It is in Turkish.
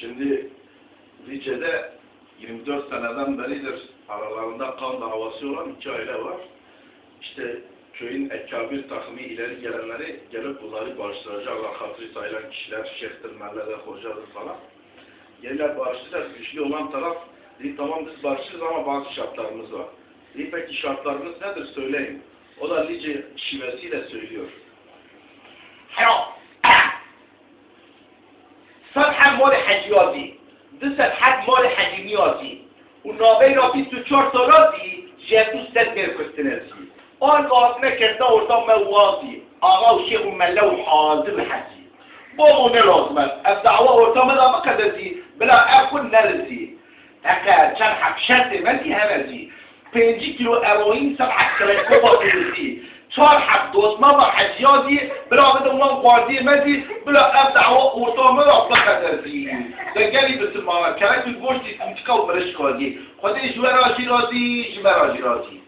Şimdi Lice'de 24 seneden beridir aralarında kan davası olan iki aile var. İşte köyün ekabir takımı ileri gelenleri gelip bunları barıştıracaklar. Hatırı sayılan kişiler, şeyhtir, mellede, hocadır falan. Gelirler barıştıracak. Güçlü olan taraf dedi tamam biz barışırız ama bazı şartlarımız var. Dedi peki şartlarınız nedir söyleyin. O da Lice şivesiyle söylüyor. سال هم مال حجی حجیازی دو سال حد مال حجی می نیازی. و نابه را بیست و چار چهار سالاتی جهتو سد برکستنسی آن قاسمه کرده ارتا موازی آقا و شیخ و مله و حاضر حجی. با اونه لازم است از دعوه ارتا اردام دا مقدسی بلا اکن نرسی تقر چند حبشت منی همزی پنجی کیلو اروین سبعه کرکو با کرسی صالحة وصنمر حسيادي بلا بدا وان قاضي مدي بلا ابدع وطامر اطلق ترزيين دقالي بس ما كانت البوش تسمتكا ومرش قاضي خدي جمراجي راضي جمراجي راضي